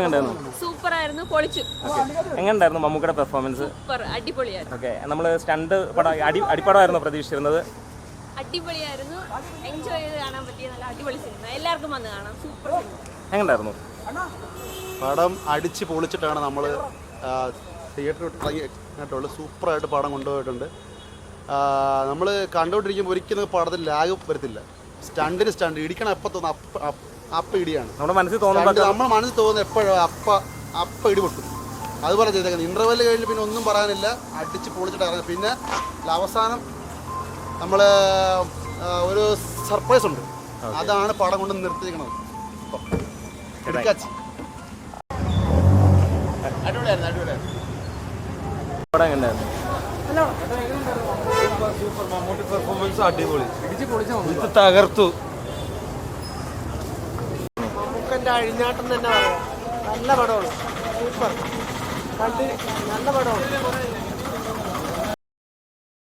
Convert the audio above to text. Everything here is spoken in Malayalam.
എങ്ങനെയുണ്ടായിരുന്നു? സൂപ്പർ ആയിരുന്നു പൊളിച്ചു എങ്ങനെയുണ്ടായിരുന്നു മമ്മൂക്കയുടെ പെർഫോമൻസ് സൂപ്പർ അടിപൊളിയായിരുന്നു. ഓക്കെ. നമ്മൾ സ്റ്റണ്ട് പടം അടി അടിപ്പടമായിരുന്നു പ്രതീക്ഷിച്ചിരുന്നത്. അടിപൊളിയായിരുന്നു. എൻജോയ് ചെയ്ത് കാണാൻ പറ്റിയ നല്ല അടിപൊളി സിനിമ എല്ലാവർക്കും വന്ന് കാണാം. സൂപ്പർ എങ്ങനെയായിരുന്നു പടം അടിച്ച് പൊളിച്ചിട്ടാണ് നമ്മൾ തിയേറ്ററിൽ ഇറങ്ങിയിട്ടുള്ളൂ സൂപ്പറായിട്ട് പടം കൊണ്ടുപോയിട്ടുണ്ട്. നമ്മൾ കണ്ടുകൊണ്ടിരിക്കുമ്പോൾ ഒരിക്കലും പടത്തിൽ ലാഗ് വരത്തില്ല. സ്റ്റണ്ടിന് സ്റ്റണ്ട് ഇടിക്കണം എപ്പോൾ തോന്നുന്നു അപ്പ ഇടിയാണ്. നമ്മുടെ മനസ്സിൽ തോന്നുന്നത് നമ്മുടെ നമ്മൾ മനസ്സിൽ തോന്നുന്നത് എപ്പോഴും അപ്പ അപ്പ ഇടി പൊട്ടും. അതുപോലെ ചെയ്തേക്കുന്നത്. ഇന്റർവെൽ കഴിഞ്ഞ് പിന്നെ ഒന്നും പറയാനില്ല. അടിച്ച് പൊളിച്ചിട്ട് ഇറങ്ങി. പിന്നെ അവസാനം നമ്മൾ ഒരു സർപ്രൈസ് ഉണ്ട്. അതാണ് പടം കൊണ്ട് നിർത്തിയിരിക്കുന്നത്. എടുക്കാച്ചി അടിപൊളിയായിരുന്നു അടിപൊളിയായിരുന്നു. പടം എങ്ങനെയുണ്ടായിരുന്നു പെർഫോമൻസ് അടിപൊളി. ഇത് തകർത്തു. മമ്മൂക്കന്റെ അഴിഞ്ഞാട്ടം തന്നെ പറയാം. നല്ല പടമാണ്. സൂപ്പർ. കണ്ടിന് നല്ല പടമാണ്.